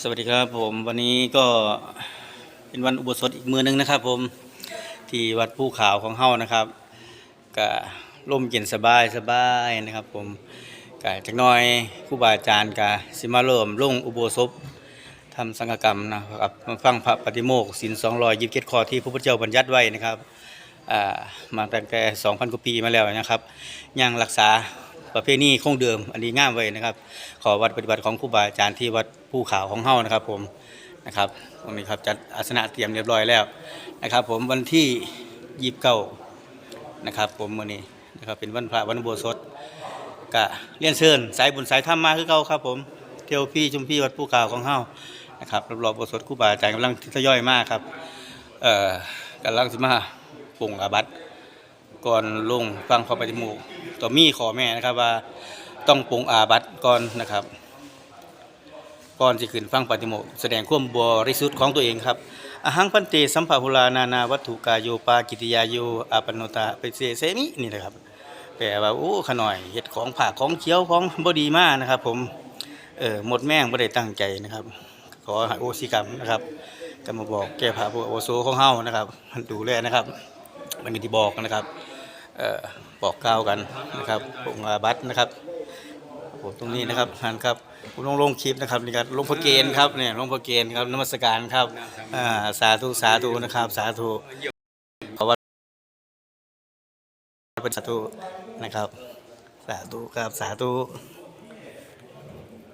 สวัสดีครับผมวันนี้ก็เป็นวันอุโบสถอีกมือหนึงนะครับ ผมที่วัดภูขาวของเฮานะครับก็ร่มเย็นสบายสบายนะครับ ผมก็จักน้อยครูบาอาจารย์ก็สิมาเริ่มลงอุโบสถทำสังฆกรรมนะครับมาฟังพระปฏิโมกข์ศีล227ข้อที่พระพุทธเจ้าบัญญัติไว้นะครับมาตั้งแต่2,000กว่าปีมาแล้วนะครับยังรักษา ประเพณีคงเดิมอันนี้ง่ามไว้นะครับ ขอวัดปฏิบัติของครูบาอาจารย์ที่วัดภูขาวของเฮานะครับผมนะครับตรงนี้ครับจัดอาสนะเตรียมเรียบร้อยแล้วนะครับ ผมวันที่ยีบเก้านะครับ ผมมื้อนี้นะครับเป็นวันพระวันอุโบสถก็เรียนเชิญสายบุญสายธรรมมาคือเก่าครับ ผมเที่ยวพี่ชุมพี่วัดภูขาวของเฮานะครับรอบๆอุโบสถครูบาอาจารย์กำลังทยอยมากครับเอ่อกำลังสิมาปรุงอาบัติ ก่อนลงฟังพระปฏิโมกข์ต่อมีขอแม่นะครับว่าต้องปรงอาบัตก่อนนะครับก่อนที่ขึ้นฟังปฏิโมกข์แสดงความบริสุทธิ์ของตัวเองครับอหังพันเตสัมภาหุลานานาวัตถุกายโยปากิติยาโยอาปนโนตาเปเสเสมินี่นะครับแปลว่าโอ้ขน่อยเฮ็ดของผักของเคี้ยวของบดีมากนะครับ ผมเออหมดแม่งบ่ได้ตั้งใจนะครับ ขอโหสิกรรมนะครับก็มาบอกแก้ผู้อาวุโสของเฮานะครับดูแลนะครับ มันมีที่บอกนะครับ บอกกล่าวกันนะครับองค์อาบัตนะครับผมตรงนี้นะครับท่านครับผมลงลงคลิปนะครับนี่ครับลงพระเกณฑ์ครับเนี่ยลงพระเกณฑ์ครับนมัสการครับอ่าสาธุสาธุนะครับ สาธุขอว่าเป็นสาธุนะครับ สาธุครับสาธุ